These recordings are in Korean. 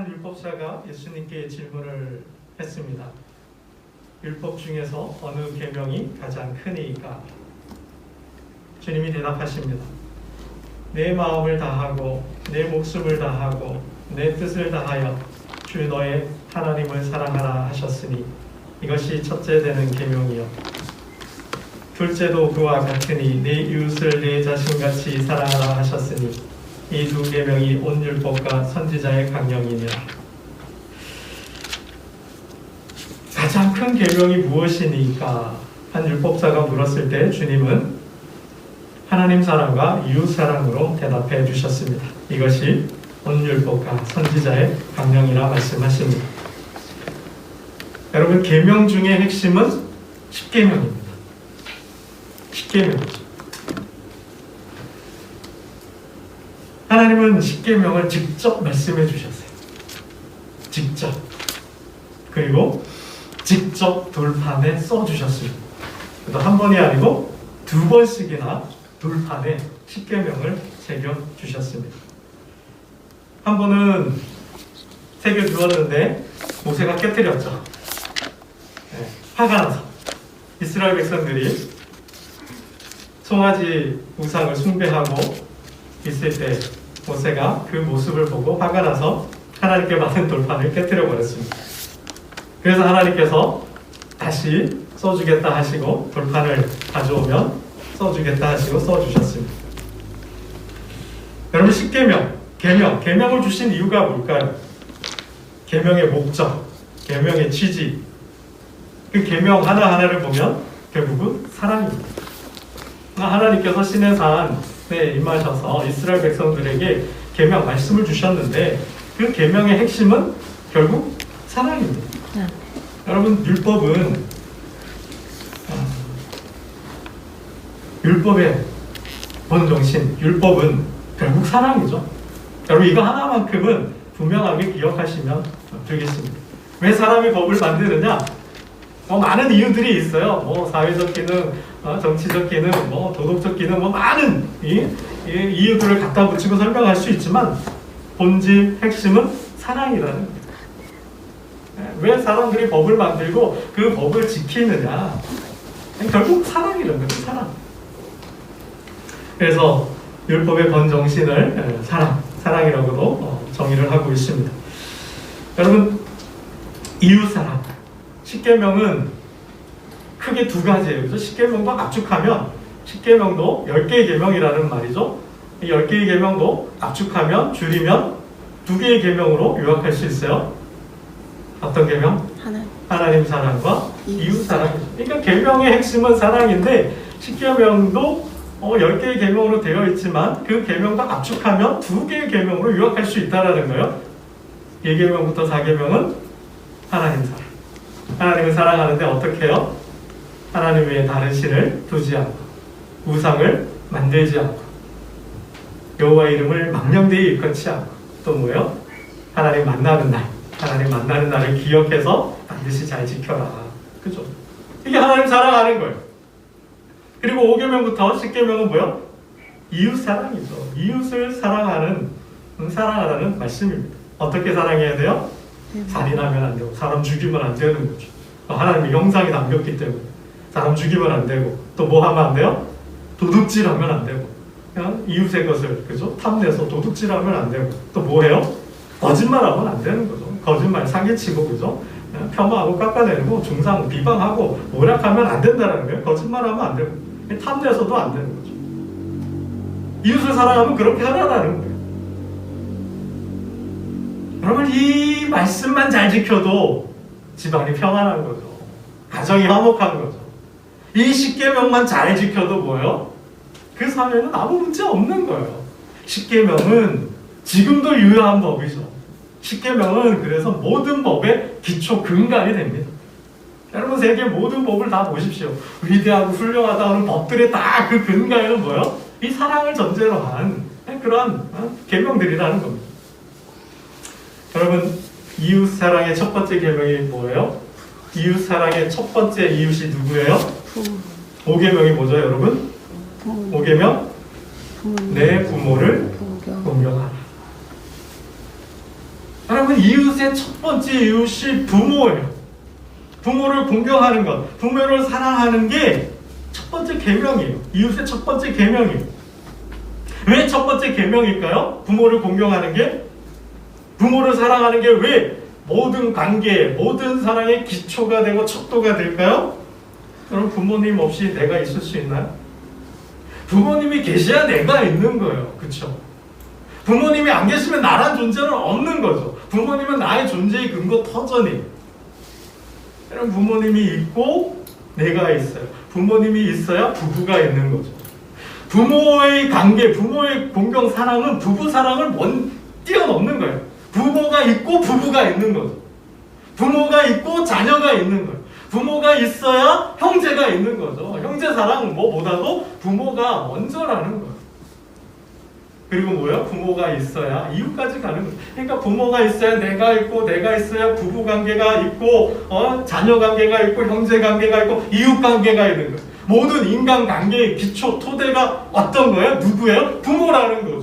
한 율법사가 예수님께 질문을 했습니다. 율법 중에서 어느 계명이 가장 크니까? 주님이 대답하십니다. 내 마음을 다하고 내 목숨을 다하고 내 뜻을 다하여 주 너의 하나님을 사랑하라 하셨으니 이것이 첫째 되는 계명이요. 둘째도 그와 같으니 내 이웃을 내 자신같이 사랑하라 하셨으니 이 두 계명이 온 율법과 선지자의 강령이니라. 가장 큰 계명이 무엇이니까? 한 율법사가 물었을 때 주님은 하나님 사랑과 이웃 사랑으로 대답해 주셨습니다. 이것이 온 율법과 선지자의 강령이라 말씀하십니다. 여러분 계명 중의 핵심은 십계명입니다. 십계명이죠. 하나님은 십계명을 직접 말씀해 주셨어요. 직접. 그리고 직접 돌판에 써. 또한 번이 아니고 두 번씩이나 돌판에 십계명을 새겨 주셨습니다. 한 번은 새겨 주었는데 모세가 깨뜨렸죠. 네, 화가 나서 이스라엘 백성들이 송아지 우상을 숭배하고 있을 때 모세가 그 모습을 보고 화가 나서 하나님께 받은 돌판을 깨뜨려 버렸습니다. 그래서 하나님께서 다시 써주겠다 하시고 돌판을 가져오면 써주겠다 하시고 써주셨습니다. 여러분 십계명, 계명, 계명을 주신 이유가 뭘까요? 계명의 목적, 계명의 취지, 그 계명 하나 하나를 보면 결국은 사랑입니다. 하나님께서 신의 산 에 임하셔서 이스라엘 백성들에게 계명 말씀을 주셨는데 그 계명의 핵심은 결국 사랑입니다. 네. 여러분 율법은 어, 율법의 본 정신, 율법은 결국 사랑이죠. 여러분 이거 하나만큼은 분명하게 기억하시면 되겠습니다. 왜 사람이 법을 만드느냐? 뭐 많은 이유들이 있어요. 뭐 사회적 기능, 어, 정치적 기능, 뭐 도덕적 기능, 뭐 많은 이, 이 이유들을 갖다 붙이고 설명할 수 있지만 본질 핵심은 사랑이라는 거예요. 네, 왜 사람들이 법을 만들고 그 법을 지키느냐? 결국 사랑이라는 거예요. 사랑. 그래서 율법의 본정신을 에, 사랑, 사랑이라고도 어, 정의를 하고 있습니다. 여러분 이웃 사랑. 십계명은 크게 두 가지예요. 그래서 십계명도 압축하면 십계명도 열 개의 계명이라는 말이죠. 이열 개의 계명도 압축하면 줄이면 두 개의 계명으로 요약할 수 있어요. 어떤 계명? 하나 하나님 사랑과 이웃 사랑이죠. 그러니까 계명의 핵심은 사랑인데 십계명도 어, 10개의 계명으로 되어 있지만 그 계명도 압축하면 두 개의 계명으로 요약할 수 있다라는 거예요. 1계명부터 4계명은 하나님 사랑. 하나님을 사랑하는데 어떻게 해요? 하나님 외에 다른 신을 두지 않고 우상을 만들지 않고 여호와 이름을 망령되이 일컫지 않고 또 뭐예요? 하나님 만나는 날 하나님 만나는 날을 기억해서 반드시 잘 지켜라. 그죠? 이게 하나님 사랑하는 거예요. 그리고 5계명부터 10계명은 뭐요? 이웃 사랑이죠. 이웃을 사랑하는 음, 사랑하라는 말씀입니다. 어떻게 사랑해야 돼요? 살인하면 안 되고 사람 죽이면 안 되는 거죠. 하나님의 형상이 담겼기 때문에 사람 죽이면 안 되고 또 뭐 하면 안 돼요? 도둑질하면 안 되고 그냥 이웃의 것을 그죠? 탐내서 도둑질하면 안 되고 또 뭐 해요? 거짓말하면 안 되는 거죠. 거짓말 사기치고 그죠? 폄하하고 깎아내리고 중상 비방하고 모략하면 안 된다는 거예요. 거짓말하면 안 되고 탐내서도 안 되는 거죠. 이웃을 사랑하면 그렇게 하라는 거예요. 여러분 이 말씀만 잘 지켜도 집안이 평안한 거죠. 가정이 화목한 거죠. 이 십계명만 잘 지켜도 뭐예요? 그 사회는 아무 문제 없는 거예요. 십계명은 지금도 유효한 법이죠. 십계명은 그래서 모든 법의 기초 근간이 됩니다. 여러분 세계 모든 법을 다 보십시오. 위대하고 훌륭하다 하는 법들의 다 그 근간에는 뭐예요? 이 사랑을 전제로 한 그런 어? 계명들이라는 겁니다. 여러분 이웃 사랑의 첫 번째 계명이 뭐예요? 이웃 사랑의 첫 번째 이웃이 누구예요? 부모 오계명이 뭐죠, 여러분? 부모 오계명 내 부모를 공경 공경하라. 여러분 이웃의 첫 번째 이웃이 부모예요. 부모를 공경하는 것, 부모를 사랑하는 게 첫 번째 계명이에요. 이웃의 첫 번째 계명이에요. 왜 첫 번째 계명일까요? 부모를 공경하는 게 부모를 사랑하는 게 왜 모든 관계, 모든 사랑의 기초가 되고 척도가 될까요? 여러분 부모님 없이 내가 있을 수 있나요? 부모님이 계셔야 내가 있는 거예요. 그렇죠? 부모님이 안 계시면 나란 존재는 없는 거죠. 부모님은 나의 존재의 근거 터전이에요. 여러분 부모님이 있고 내가 있어요. 부모님이 있어야 부부가 있는 거죠. 부모의 관계, 부모의 공경 사랑은 부부 사랑을 먼 뛰어넘는 거예요. 부모가 있고 부부가 있는 거죠. 부모가 있고 자녀가 있는 거예요. 부모가 있어야 형제가 있는 거죠. 형제 사랑 뭐보다도 부모가 먼저라는 거예요. 그리고 뭐야? 부모가 있어야 이웃까지 가는 거예요. 그러니까 부모가 있어야 내가 있고 내가 있어야 부부 관계가 있고 어? 자녀 관계가 있고 형제 관계가 있고 이웃 관계가 있는 거예요. 모든 인간 관계의 기초 토대가 어떤 거예요? 누구예요? 부모라는 거죠.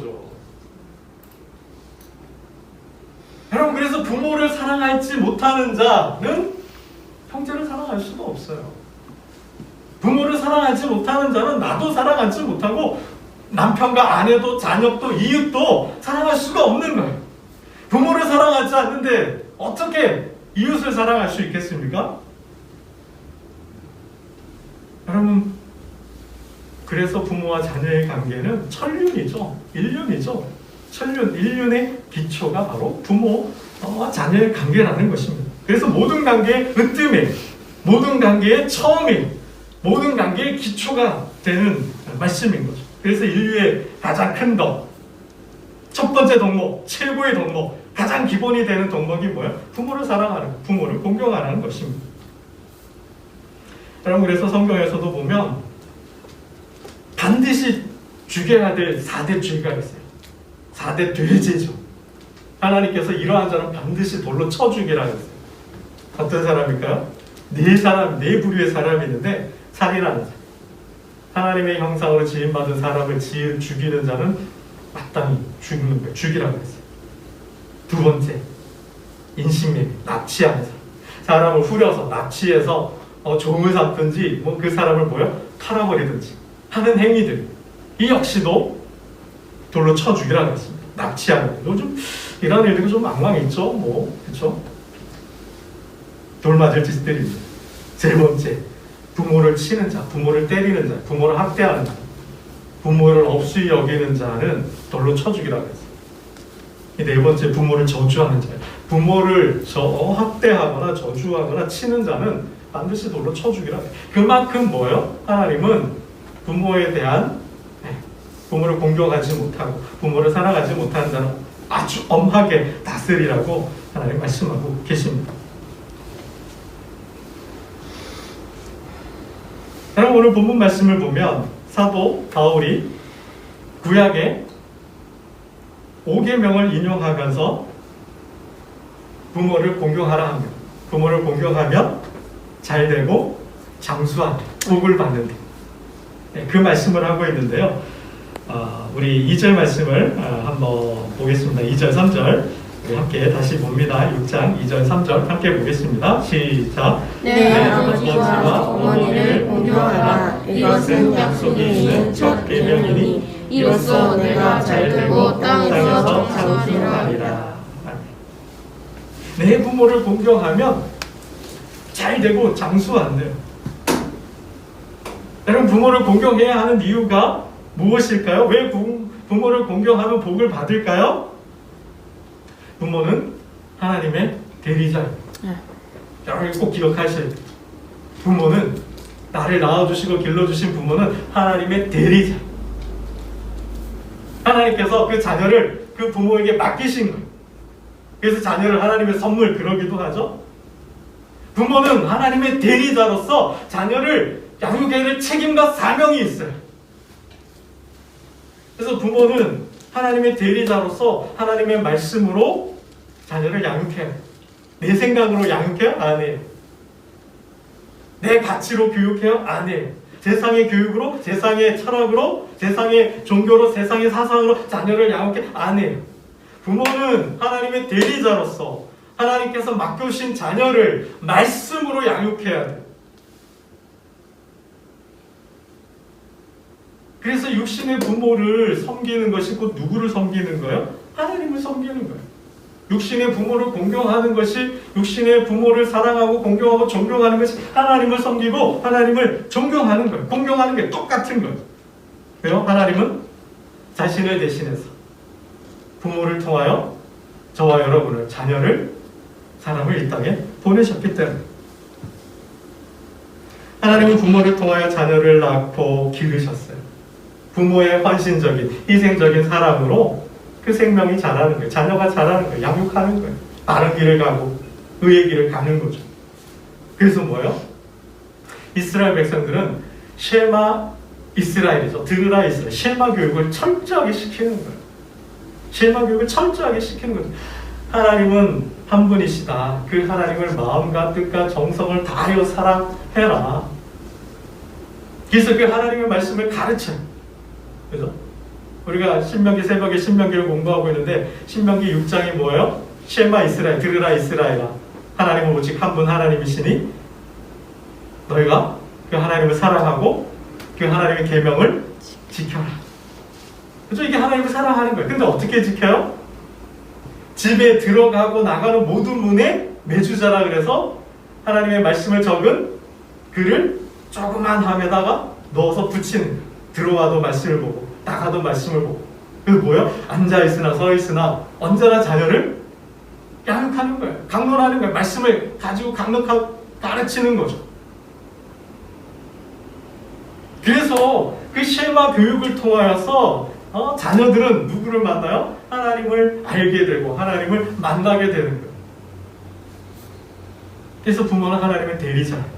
여러분 그래서 부모를 사랑하지 못하는 자는 형제를 사랑할 수가 없어요. 부모를 사랑하지 못하는 자는 나도 사랑하지 못하고 남편과 아내도 자녀도 이웃도 사랑할 수가 없는 거예요. 부모를 사랑하지 않는데 어떻게 이웃을 사랑할 수 있겠습니까? 여러분 그래서 부모와 자녀의 관계는 천륜이죠. 일륜이죠. 천륜, 일륜의 기초가 바로 부모와 자녀의 관계라는 것입니다. 그래서 모든 관계의 으뜸이, 모든 관계의 처음이, 모든 관계의 기초가 되는 말씀인 거죠. 그래서 인류의 가장 큰 덕, 첫 번째 덕목, 최고의 덕목, 가장 기본이 되는 덕목이 뭐예요? 부모를 사랑하는, 부모를 공경하는 것입니다. 여러분 그래서 성경에서도 보면 반드시 죽여야 될 4대 죄가 있어요. 4대 죄죄죠. 하나님께서 이러한 자는 반드시 돌로 쳐 죽이라 했어요. 어떤 사람일까요? 네 사람, 네 부류의 사람이 있는데 살인하는 자. 하나님의 형상으로 지음받은 사람을 지 죽이는 자는 마땅히 죽는 거예요. 죽이라고 했어요. 두 번째, 인신매매, 납치하는 사람. 사람을 후려서 납치해서 어, 종을 잡든지 뭐 그 사람을 뭐요? 팔아버리든지 하는 행위들. 이 역시도 돌로 쳐 죽이라고 했습니다. 납치하는 거. 요즘 이런 일들이 좀 망망 있죠. 뭐 그렇죠? 돌 맞을 짓들입니다. 세 번째, 부모를 치는 자, 부모를 때리는 자, 부모를 학대하는 자, 부모를 없이 여기는 자는 돌로 쳐 죽이라고 했어요. 이네 번째, 부모를 저주하는 자, 부모를 저 어, 학대하거나 저주하거나 치는 자는 반드시 돌로 쳐 죽이라. 그만큼 뭐요? 하나님은 부모에 대한 네, 부모를 공경하지 못하고 부모를 사랑하지 못하는 자는 아주 엄하게 다스리라고 하나님 말씀하고 계십니다. 여러분 오늘 본문 말씀을 보면 사도 바울이 구약의 5계명을 인용하면서 부모를 공경하라 합니다. 부모를 공경하면 잘 되고 장수한 복을 받는다. 네, 그 말씀을 하고 있는데요. 어, 우리 2절 말씀을 어, 한번 보겠습니다. 2절, 3절 우리 함께 다시 봅니다. 6장 2절, 3절 함께 보겠습니다. 시작. 내 아버지와 어머니를 공경하라. 이것은 약속이 있는 첫 계명이니 이로써 내가 잘되고 땅에서 장수하리라. 하리라. 내 부모를 공경하면 잘 되고 장수한대요. 여러분 부모를 공경해야 하는 이유가 무엇일까요? 왜 부, 부모를 공경하면 복을 받을까요? 부모는 하나님의 대리자입니다. 여러분 꼭 기억하셔야 돼요. 부모는 나를 낳아주시고 길러주신 부모는 하나님의 대리자. 하나님께서 그 자녀를 그 부모에게 맡기신 거예요. 그래서 자녀를 하나님의 선물 그러기도 하죠. 부모는 하나님의 대리자로서 자녀를 양육해야 될 책임과 사명이 있어요. 그래서 부모는 하나님의 대리자로서 하나님의 말씀으로 자녀를 양육해야 해요. 내 생각으로 양육해요? 안 해요. 내 가치로 교육해요? 안 해요. 세상의 교육으로, 세상의 철학으로, 세상의 종교로, 세상의 사상으로 자녀를 양육해? 안 해요. 부모는 하나님의 대리자로서 하나님께서 맡겨주신 자녀를 말씀으로 양육해야 돼. 그래서 육신의 부모를 섬기는 것이 곧 누구를 섬기는 거예요? 하나님을 섬기는 거예요. 육신의 부모를 공경하는 것이 육신의 부모를 사랑하고 공경하고 존경하는 것이 하나님을 섬기고 하나님을 존경하는 거예요. 공경하는 게 똑같은 거예요. 왜요? 하나님은 자신을 대신해서 부모를 통하여 저와 여러분을 자녀를 사람을 이 땅에 보내셨기 때문에 하나님은 부모를 통하여 자녀를 낳고 기르셨어요. 부모의 헌신적인 희생적인 사랑으로 그 생명이 자라는 거예요. 자녀가 자라는 거예요. 양육하는 거예요. 바른 길을 가고 의의 길을 가는 거죠. 그래서 뭐예요? 이스라엘 백성들은 쉐마 이스라엘이죠. 들으라 이스라엘. 쉐마 교육을 철저하게 시키는 거예요. 쉐마 교육을 철저하게 시키는 거죠. 하나님은 한 분이시다. 그 하나님을 마음과 뜻과 정성을 다하여 사랑해라. 그래서 그 하나님의 말씀을 가르쳐요. 그죠? 우리가 신명기 새벽에 신명기를 공부하고 있는데 신명기 6장이 뭐예요? 쉐마 이스라엘 들으라 이스라엘아 하나님은 오직 한 분 하나님이시니 너희가 그 하나님을 사랑하고 그 하나님의 계명을 지켜라. 그죠? 이게 하나님을 사랑하는 거예요. 근데 어떻게 지켜요? 집에 들어가고 나가는 모든 문에 매주자라 그래서 하나님의 말씀을 적은 글을 조그만 함에다가 넣어서 거예요. 들어와도 말씀을 보고 나가도 말씀을 보고 그 뭐예요? 앉아 있으나 서 있으나 언제나 자녀를 양육하는 거예요. 강론하는 거예요. 말씀을 가지고 강력하고 가르치는 거죠. 그래서 그 쉐마 교육을 통하여서 어, 자녀들은 누구를 만나요? 하나님을 알게 되고 하나님을 만나게 되는 거예요. 그래서 부모는 하나님의 대리자예요.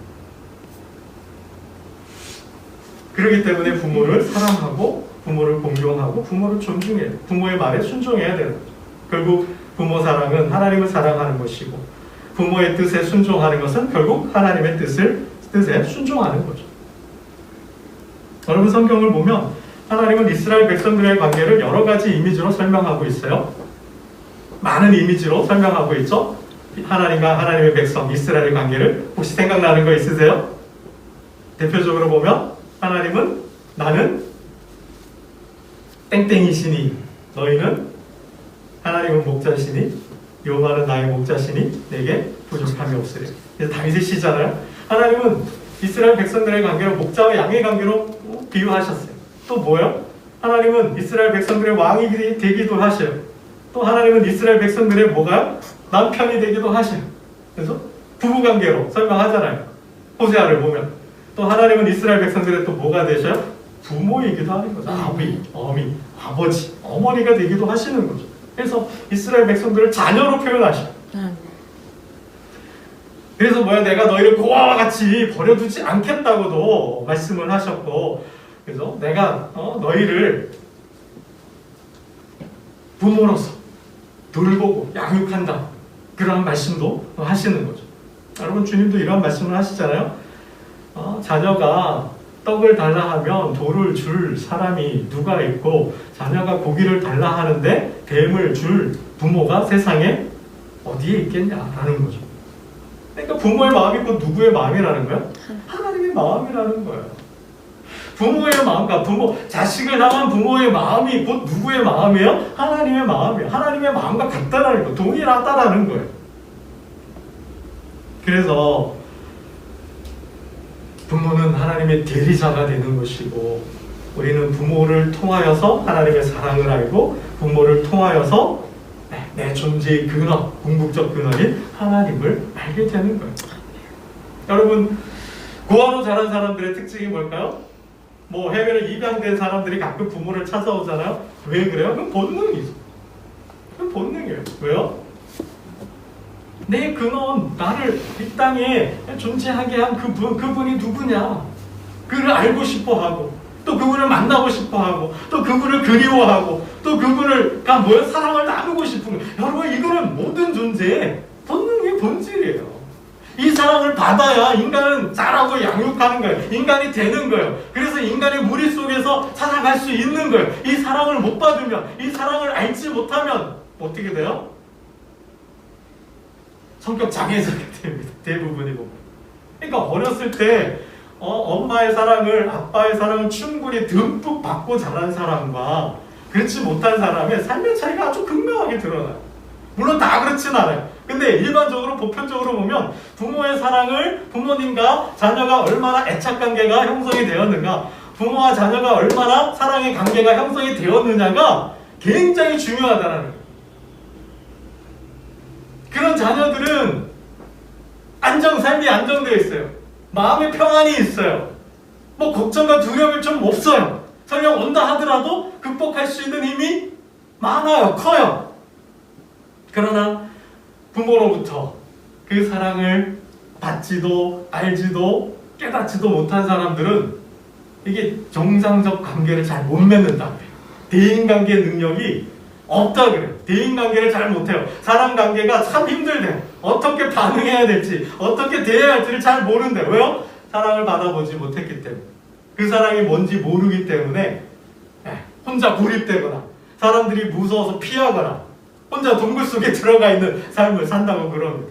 그렇기 때문에 부모를 사랑하고 부모를 공경하고 부모를 존중해야 돼. 부모의 말에 순종해야 되는 거죠. 결국 부모 사랑은 하나님을 사랑하는 것이고 부모의 뜻에 순종하는 것은 결국 하나님의 뜻을 뜻에 순종하는 거죠. 여러분 성경을 보면 하나님은 이스라엘 백성들의 관계를 여러 가지 이미지로 설명하고 있어요. 많은 이미지로 설명하고 있죠. 하나님과 하나님의 백성 이스라엘의 관계를 혹시 생각나는 거 있으세요? 대표적으로 보면 하나님은 나는 땡땡이시니 너희는 하나님은 목자시니 여호와는 나의 목자시니 내게 부족함이 없으리. 그래서 다윗의 시잖아요. 하나님은 이스라엘 백성들의 관계를 목자와 양의 관계로 비유하셨어요. 또 뭐요? 하나님은 이스라엘 백성들의 왕이 되기도 하셔요. 또 하나님은 이스라엘 백성들의 뭐가 남편이 되기도 하셔요. 그래서 부부 관계로 설명하잖아요. 호세아를 보면 또 하나님은 이스라엘 백성들의 또 뭐가 되셔요? 부모이기도 하는 거죠. 아비, 어미, 아버지, 어머니가 되기도 하시는 거죠. 그래서 이스라엘 백성들을 자녀로 표현하셔요. 그래서 뭐야 내가 너희를 고아와 같이 버려두지 않겠다고도 말씀을 하셨고 그래서 내가 어, 너희를 부모로서 돌보고 양육한다 그런 말씀도 하시는 거죠. 여러분 주님도 이런 말씀을 하시잖아요. 어, 자녀가 떡을 달라 하면 돌을 줄 사람이 누가 있고 자녀가 고기를 달라 하는데 뱀을 줄 부모가 세상에 어디에 있겠냐라는 거죠. 그러니까 부모의 마음이 곧 누구의 마음이라는 거예요? 하나님의 마음이라는 거예요. 부모의 마음과 부모 자식을 향한 부모의 마음이 곧 누구의 마음이에요? 하나님의 마음이에요. 하나님의 마음과 같다라는 거, 동일하다라는 거예요. 그래서 부모는 하나님의 대리자가 되는 것이고 우리는 부모를 통하여서 하나님의 사랑을 알고 부모를 통하여서 네, 내 존재의 근원, 궁극적 근원인 하나님을 알게 되는 거예요. 여러분 고아로 자란 사람들의 특징이 뭘까요? 뭐 해외로 입양된 사람들이 가끔 부모를 찾아오잖아요. 왜 그래요? 그건 본능이죠. 그건 본능이에요. 왜요? 내 근원, 나를 이 땅에 존재하게 한 그분, 그분이 누구냐? 그를 알고 싶어 하고, 또 그분을 만나고 싶어 하고, 또 그분을 그리워하고, 또 그분을, 가 뭐야? 사랑을 나누고 싶은. 여러분, 이거는 모든 존재의 본능의 본질이에요. 이 사랑을 받아야 인간은 자라고 양육하는 거예요. 인간이 되는 거예요. 그래서 인간의 무리 속에서 살아갈 수 있는 거예요. 이 사랑을 못 받으면, 이 사랑을 알지 못하면 어떻게 돼요? 성격 장애자가 됩니다. 대부분이 보면. 그러니까 어렸을 때 어, 엄마의 사랑을 아빠의 사랑을 충분히 듬뿍 받고 자란 사람과 그렇지 못한 사람의 삶의 차이가 아주 극명하게 드러나요. 물론 다 그렇진 않아요. 근데 일반적으로 보편적으로 보면 부모의 사랑을 부모님과 자녀가 얼마나 애착 관계가 형성이 되었는가, 부모와 자녀가 얼마나 사랑의 관계가 형성이 되었느냐가 굉장히 중요하다는 거예요. 그런 자녀들은 안정 삶이 안정되어 있어요. 마음의 평안이 있어요. 뭐 걱정과 두려움이 좀 없어요. 설령 온다 하더라도 극복할 수 있는 힘이 많아요. 커요. 그러나 부모로부터 그 사랑을 받지도 알지도 깨닫지도 못한 사람들은 이게 정상적 관계를 잘 못 맺는다 그래요. 대인 관계 능력이 없다 그래요. 대인 관계를 잘 못해요. 사람 관계가 참 힘들대. 어떻게 반응해야 될지, 어떻게 대해야 할지를 잘 모른대. 왜요? 사랑을 받아보지 못했기 때문에. 그 사랑이 뭔지 모르기 때문에 예, 혼자 고립되거나 사람들이 무서워서 피하거나 혼자 동굴 속에 들어가 있는 삶을 산다고 그러는.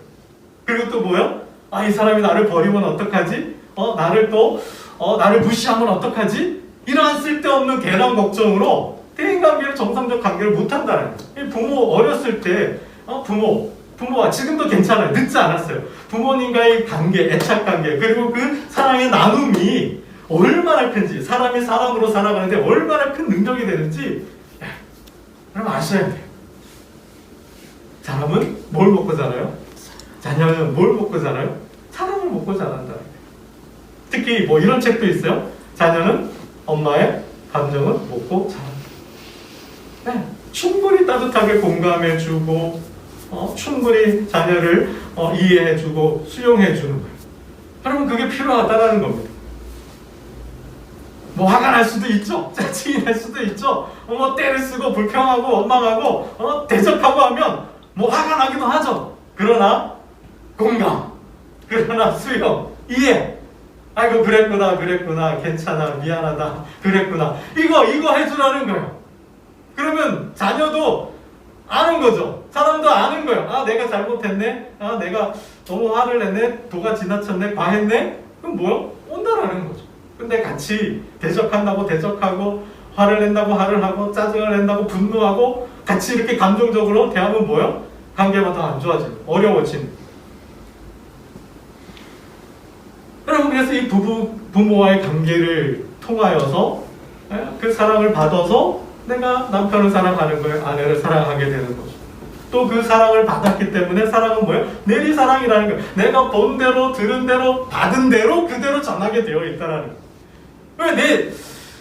그리고 또 뭐요? 아, 이 사람이 나를 버리면 어떡하지? 어, 나를 또, 어, 나를 무시하면 어떡하지? 이러한 쓸데없는 괜한 걱정으로 대인관계를 정상적 관계를 못한다는 거예요. 이 부모 어렸을 때, 어, 부모, 부모와 지금도 괜찮아요. 늦지 않았어요. 부모님과의 관계, 애착 관계, 그리고 그 사랑의 나눔이 얼마나 큰지, 사람이 사람으로 살아가는데 얼마나 큰 능력이 되는지, 예, 그럼 아셔야 돼요. 사람은 뭘 먹고 자라요? 자녀는 뭘 먹고 자라요? 사랑을 먹고 자란다. 특히 뭐 이런 책도 있어요. 자녀는 엄마의 감정을 먹고 자란다. 네, 충분히 따뜻하게 공감해주고 어, 충분히 자녀를 어, 이해해주고 수용해주는 거예요. 여러분 그게 필요하다라는 겁니다. 뭐 화가 날 수도 있죠. 짜증이 날 수도 있죠. 어, 뭐 때를 쓰고 불평하고 원망하고 어, 대적하고 하면 뭐 화가 나기도 하죠. 그러나 공감, 그러나 수용, 이해. 아이고 그랬구나, 그랬구나, 괜찮아, 미안하다, 그랬구나. 이거 이거 해주라는 거예요. 그러면 자녀도 아는 거죠. 사람도 아는 거예요. 아 내가 잘못했네. 아 내가 너무 화를 냈네. 도가 지나쳤네. 과했네. 그럼 뭐요? 온다라는 거죠. 근데 같이 대적한다고 대적하고 화를 낸다고 화를 하고 짜증을 낸다고 분노하고 같이 이렇게 감정적으로 대하면 뭐요? 관계가 더 안 좋아지고 어려워지는. 여러분 그래서 이 부부 부모와의 관계를 통하여서 예, 그 사랑을 받아서 내가 남편을 사랑하는 거예요, 아내를 사랑하게 되는 거죠. 또 그 사랑을 받았기 때문에 사랑은 뭐예요? 내리 사랑이라는 거예요. 내가 본 대로 들은 대로 받은 대로 그대로 전하게 되어 있다라는 거예요. 왜 내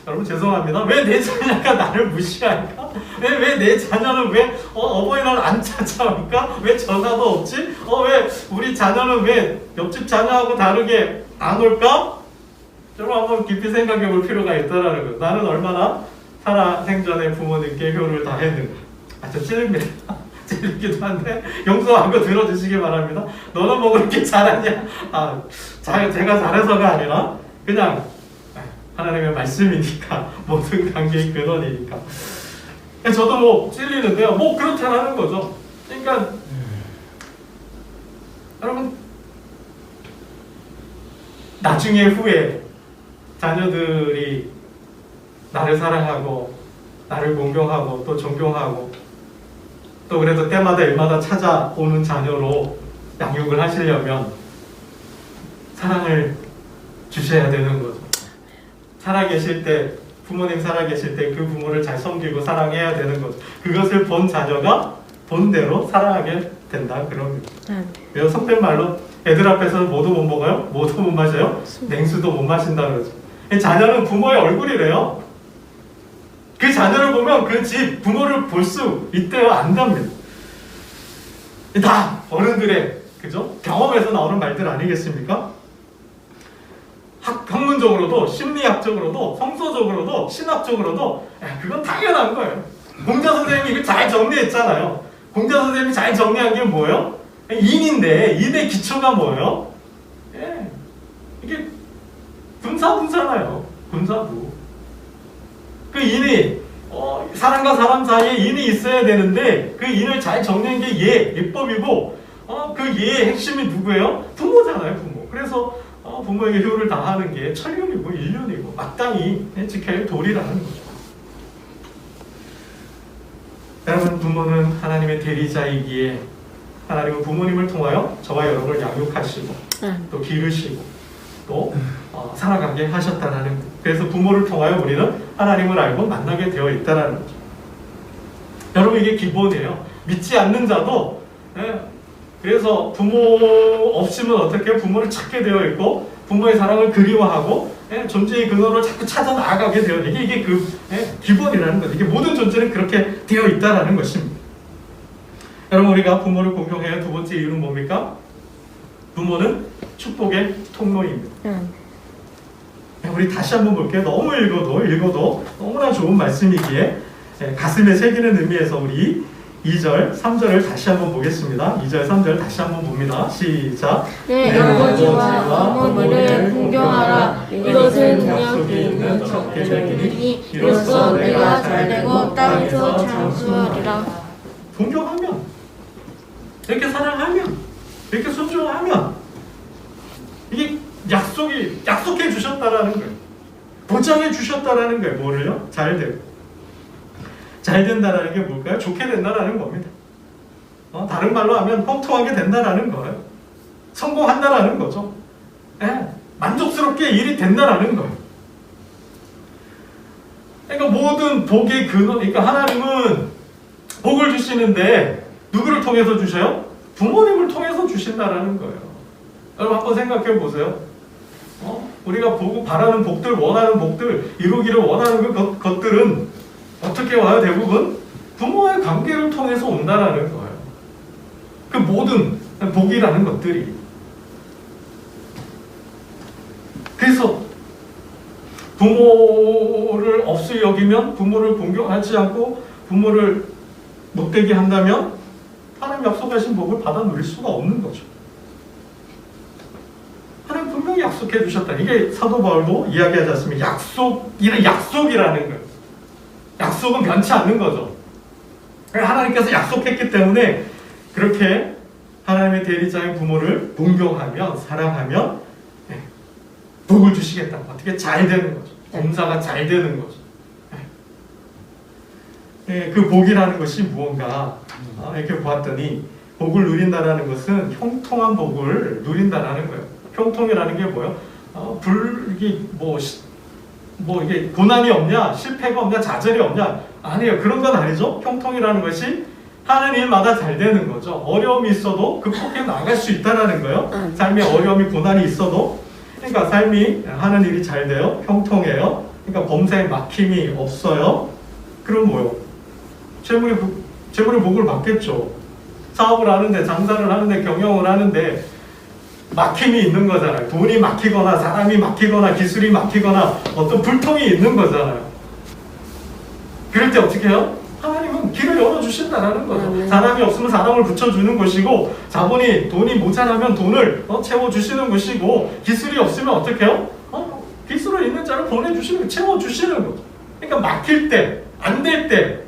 여러분 죄송합니다. 왜 내 자녀가 나를 무시할까? 왜내 자녀는 왜 어, 버이날안 찾아올까? 왜 전화도 없지? 어 왜 우리 자녀는 왜 옆집 자녀하고 다르게 안 올까? 여러분 한번 깊이 생각해 볼 필요가 있다라는 거예요. 나는 얼마나 살아 생전에 부모님께 효를 다했는가. 아, 저 찔립니다. 찔리기도 한데 용서하고 들어주시기 바랍니다. 너는 뭐 그렇게 잘하냐? 아, 자, 제가 잘해서가 아니라 그냥 하나님의 말씀이니까 모든 관계의 근원이니까. 저도 뭐 찔리는데요. 뭐 그렇다라는 거죠. 그러니까 여러분 나중에 후에 자녀들이 나를 사랑하고 나를 공경하고 또 존경하고 또 그래도 때마다 일마다 찾아오는 자녀로 양육을 하시려면 사랑을 주셔야 되는 거죠. 살아계실 때 부모님 살아계실 때 그 부모를 잘 섬기고 사랑해야 되는 거죠. 그것을 본 자녀가 본 대로 사랑하게 된다 그럽니다. 그래서 속된 말로 애들 앞에서 뭐도 못 먹어요? 뭐도 못 마셔요? 냉수도 못 마신다 그러죠. 이 자녀는 부모의 얼굴이래요. 그 자녀를 보면 그 집 부모를 볼 수 있대요. 안답니다. 다 어른들의 그죠? 경험에서 나오는 말들 아니겠습니까? 학, 학문적으로도 심리학적으로도 성서적으로도 신학적으로도 야, 그건 당연한 거예요. 공자 선생님이 이거 잘 정리했잖아요. 공자 선생님이 잘 정리한 게 뭐예요? 인인데 인의 기초가 뭐예요? 예, 이게 분사분사나요. 분사부. 그 인이 어, 사람과 사람 사이에 인이 있어야 되는데 그 인을 잘 정리한 게 예, 예법이고 어, 그 예의 핵심이 누구예요? 부모잖아요, 부모. 그래서 어, 부모에게 효를 다하는 게 천륜이고 인륜이고 마땅히 지켜야 할 도리라는 거죠. 여러분 부모는 하나님의 대리자이기에 하나님은 부모님을 통하여 저와 여러분을 양육하시고 또 기르시고 또 어, 살아가게 하셨다라는 것. 그래서 부모를 통하여 우리는 하나님을 알고 만나게 되어 있다라는 거죠. 여러분 이게 기본이에요. 믿지 않는 자도 예, 그래서 부모 없으면 어떻게? 부모를 찾게 되어 있고 부모의 사랑을 그리워하고 예, 존재의 근원을 자꾸 찾아 나아가게 되어 이게 이게 그 예, 기본이라는 거죠. 이게 모든 존재는 그렇게 되어 있다라는 것입니다. 여러분 우리가 부모를 공경해야 할두 번째 이유는 뭡니까? 부모는 축복의 통로입니다. 네, 우리 다시 한번 볼게요. 너무 읽어도 읽어도 너무나 좋은 말씀이기에 예, 가슴에 새기는 의미에서 우리 2절, 3절을 다시 한번 보겠습니다. 2절, 3절 다시 한번 봅니다. 시작. 내내 아버지와 어머니를 공경하라. 이것은 능력이 있는 첫 계명이니 이로써 내가 잘되고 땅에서 장수하리라. 존경하면 이렇게 사랑하면 이렇게 순종하면 이게 약속이 약속해 주셨다라는 거예요. 보장해 주셨다라는 거예요. 뭐를요? 잘 되고 잘 된다라는 게 뭘까요? 좋게 된다라는 겁니다. 어, 다른 말로 하면 형통하게 된다라는 거예요. 성공한다라는 거죠. 예, 만족스럽게 일이 된다라는 거예요. 그러니까 모든 복의 근원, 그러니까 하나님은 복을 주시는데 누구를 통해서 주셔요? 부모님을 통해서 주신다라는 거예요. 여러분 한번 생각해 보세요. 어? 우리가 보고 바라는 복들, 원하는 복들, 이루기를 원하는 그 것, 것들은 어떻게 와요? 대부분 부모와의 관계를 통해서 온다라는 거예요. 그 모든 복이라는 것들이. 그래서 부모를 없이 여기면 부모를 공경하지 않고 부모를 못되게 한다면 하나님 약속하신 복을 받아 누릴 수가 없는 거죠. 하나님 분명히 약속해 주셨다. 이게 사도 바울도 이야기하지 않습니까? 약속, 이런 약속이라는 거예요. 약속은 변치 않는 거죠. 하나님께서 약속했기 때문에 그렇게 하나님의 대리자인 부모를 존경하며 사랑하며 네, 복을 주시겠다. 어떻게 잘 되는 거죠. 공사가 잘 되는 거죠. 네, 그 복이라는 것이 무언가 어, 이렇게 보았더니 복을 누린다라는 것은 형통한 복을 누린다라는 거예요. 형통이라는 게 뭐예요? 어, 불 이게 뭐, 시- 뭐 이게 고난이 없냐, 실패가 없냐, 좌절이 없냐 아니에요. 그런 건 아니죠. 형통이라는 것이 하는 일마다 잘 되는 거죠. 어려움이 있어도 극복해 나갈 수 있다라는 거예요. 음. 삶에 어려움이 고난이 있어도 그러니까 삶이 하는 일이 잘 돼요. 형통해요. 그러니까 범사에 막힘이 없어요. 그럼 뭐요? 재물이 부- 재물의 복을 받겠죠. 사업을 하는데 장사를 하는데 경영을 하는데 막힘이 있는 거잖아요. 돈이 막히거나 사람이 막히거나 기술이 막히거나 어떤 불통이 있는 거잖아요. 그럴 때 어떻게 해요? 하나님은 길을 열어주신다라는 거죠. 음. 사람이 없으면 사람을 붙여주는 것이고 자본이 돈이 모자라면 돈을 어, 채워주시는 것이고 기술이 없으면 어떻게 해요? 어, 기술을 있는 자를 보내주시는 거, 채워주시는 거죠. 그러니까 막힐 때, 안 될 때,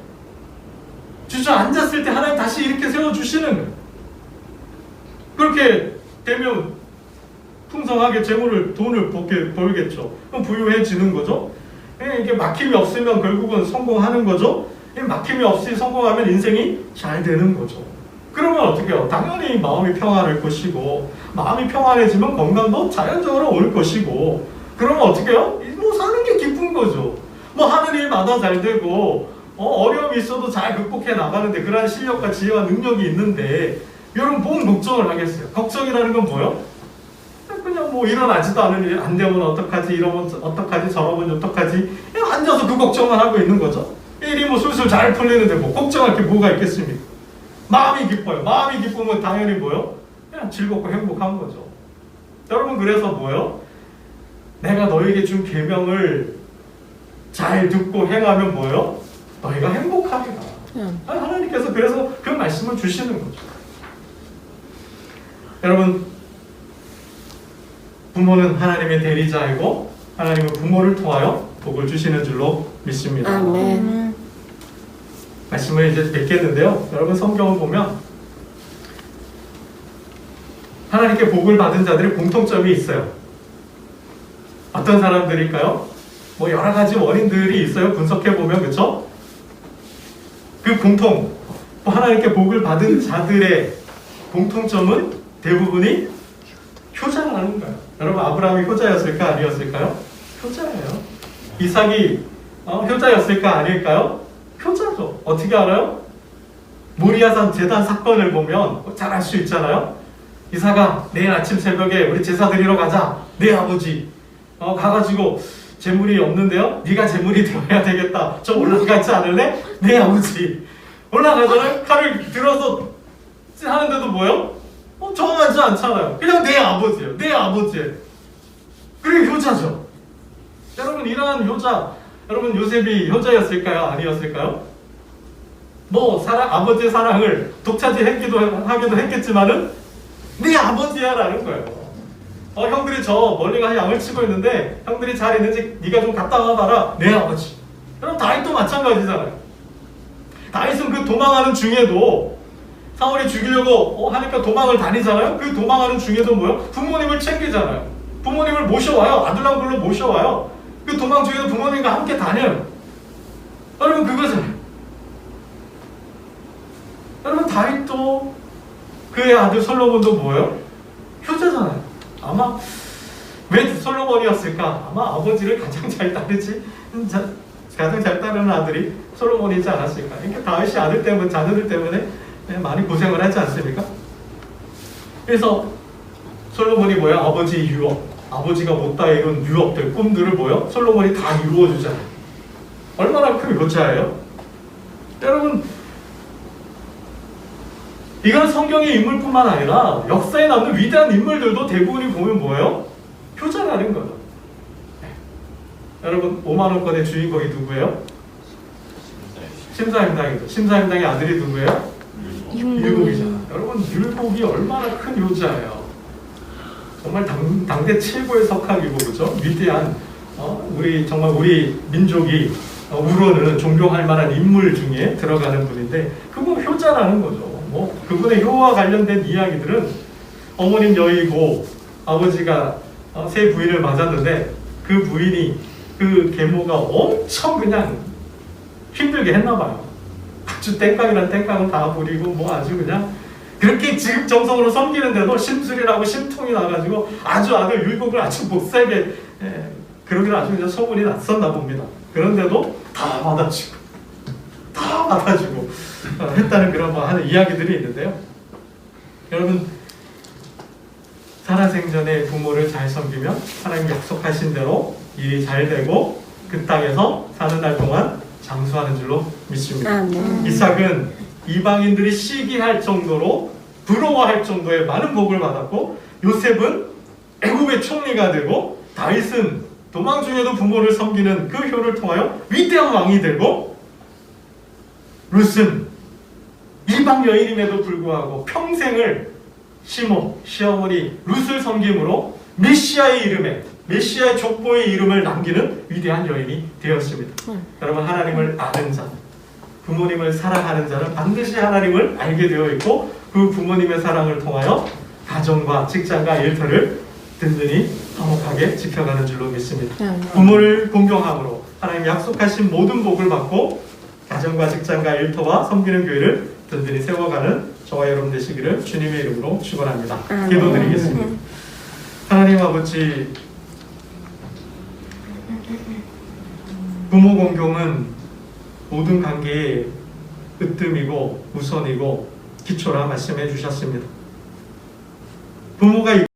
주저앉았을 때 하나님 다시 이렇게 세워주시는. 그렇게 되면 풍성하게 재물을 돈을 벌게, 벌겠죠. 그럼 부유해지는 거죠. 예, 이게 막힘이 없으면 결국은 성공하는 거죠. 이 막힘이 없이 성공하면 인생이 잘 되는 거죠. 그러면 어떻게 해요? 당연히 마음이 평안할 것이고 마음이 평안해지면 건강도 자연적으로 올 것이고 그러면 어떻게 해요? 뭐 사는 게 기쁜 거죠. 뭐 하는 일마다 잘 되고 어, 려움이 있어도 잘 극복해 나가는데 그러한 실력과 지혜와 능력이 있는데 여러분 뭔 걱정을 하겠어요? 걱정이라는 건 뭐예요? 그냥 뭐 일어나지도 일안 되면 어떡하지? 이러면 어떡하지? 저러면 어떡하지? 그냥 앉아서 그 걱정만 하고 있는 거죠. 일이 뭐 술술 잘 풀리는데 뭐 걱정할 게 뭐가 있겠습니까? 마음이 기뻐요. 마음이 기쁘면 당연히 뭐요? 그냥 즐겁고 행복한 거죠. 여러분 그래서 뭐요? 내가 너에게 준 계명을 잘 듣고 행하면 뭐요 너희가 행복하리라 음. 아니, 하나님께서 그래서 그 말씀을 주시는 거죠 여러분 부모는 하나님의 대리자이고 하나님은 부모를 통하여 복을 주시는 줄로 믿습니다. 아멘. 말씀을 이제 뵙겠는데요. 여러분 성경을 보면 하나님께 복을 받은 자들의 공통점이 있어요. 어떤 사람들일까요? 뭐 여러 가지 원인들이 있어요. 분석해 보면 그렇죠? 그 공통 뭐 하나님께 복을 받은 자들의 공통점은 대부분이 효자라는 거예요. 여러분 아브라함이 효자였을까 아니었을까요? 효자예요. 이삭이 어, 효자였을까 아닐까요? 효자죠. 어떻게 알아요? 모리아산 재단 사건을 보면 잘 알 수 있잖아요. 이사가 내일 아침 새벽에 우리 제사 드리러 가자. 내 아버지 어, 가가지고 재물이 없는데요. 네가 재물이 되어야 되겠다. 저 올라가지 않을래? 내 아버지 올라가잖아요. 칼을 들어서 하는데도 뭐요? 어, 정하지 않잖아요. 그냥 내 아버지예요. 내 아버지. 그게 효자죠. 여러분 이러한 효자, 여러분 요셉이 효자였을까요? 아니었을까요? 뭐 사랑 아버지의 사랑을 독차지했기도 하기도 했겠지만은 네 아버지야라는 거예요. 어 형들이 저 멀리 가서 양을 치고 있는데 형들이 잘 있는지 네가 좀 갔다 와봐라. 내 아버지. 여러분 다윗도 마찬가지잖아요. 다윗은 그 도망하는 중에도 사울이 죽이려고 어, 하니까 도망을 다니잖아요. 그 도망하는 중에도 뭐요? 부모님을 챙기잖아요. 부모님을 모셔와요. 아들랑 불러 모셔와요. 그 도망 중에도 부모님과 함께 다녀요. 여러분 그거잖아요. 여러분 다윗도 그의 아들 솔로몬도 뭐예요? 효자잖아요. 아마 왜 솔로몬이었을까? 아마 아버지를 가장 잘 따르지 자- 가장 잘 따르는 아들이 솔로몬이지 않았을까? 그러니까 다윗이 아들 때문에 자녀들 때문에 많이 고생을 하지 않습니까? 그래서 솔로몬이 뭐야? 아버지 유업, 아버지가 못다 이룬 유업들, 꿈들을 뭐요? 솔로몬이 다 이루어 주잖아요. 얼마나 큰 효자예요? 여러분 이건 성경의 인물뿐만 아니라 역사에 남는 위대한 인물들도 대부분이 보면 뭐예요? 효자라는 거죠. 네. 여러분 5만 원권의 주인공이 누구예요? 심사임당이죠. 심사임당의 아들이 누구예요? 율곡이잖아. 여러분 율곡이 얼마나 큰 효자예요. 정말 당, 당대 최고의 석학이고 그죠? 위대한 어? 우리 정말 우리 민족이 어, 우러는 존경할 만한 인물 중에 들어가는 분인데 그분 효자라는 거죠. 뭐 그분의 효와 관련된 이야기들은 어머님 여의고 아버지가 어, 새 부인을 맞았는데 그 부인이 그 계모가 엄청 그냥 힘들게 했나 봐요. 아주 땡깡이란 땡깡은 다 부리고 뭐 아주 그냥 그렇게 지극정성으로 섬기는데도 심술이라고 심통이 나가지고 아주 아들 율곡을 아주 못살게 예, 그러기로 아주 그냥 소문이 났었나 봅니다. 그런데도 다 받아주고 다 받아주고 어, 했다는 그런 뭐 하는 이야기들이 있는데요. 여러분 살아생전에 부모를 잘 섬기면 하나님 약속하신 대로 일이 잘 되고 그 땅에서 사는 날 동안 장수하는 줄로 믿습니다. 아멘. 이삭은 이방인들이 시기할 정도로 부러워할 정도의 많은 복을 받았고 요셉은 애굽의 총리가 되고 다윗은 도망 중에도 부모를 섬기는 그 효를 통하여 위대한 왕이 되고 룻은 이방 여인임에도 불구하고 평생을 시모 시어머니 룻을 섬김으로 메시아의 이름에 메시아의 족보의 이름을 남기는 위대한 여인이 되었습니다. 여러분 하나님을 아는 자, 부모님을 사랑하는 자는 반드시 하나님을 알게 되어 있고 그 부모님의 사랑을 통하여 가정과 직장과 일터를 든든히 화목하게 지켜가는 줄로 믿습니다. 부모를 공경함으로 하나님 약속하신 모든 복을 받고 가정과 직장과 일터와 섬기는 교회를 든든히 세워가는 저와 여러분 되시기를 주님의 이름으로 축원합니다. 아멘. 기도드리겠습니다. 하나님 아버지 부모 공경은 모든 관계의 으뜸이고 우선이고 기초라 말씀해 주셨습니다. 부모가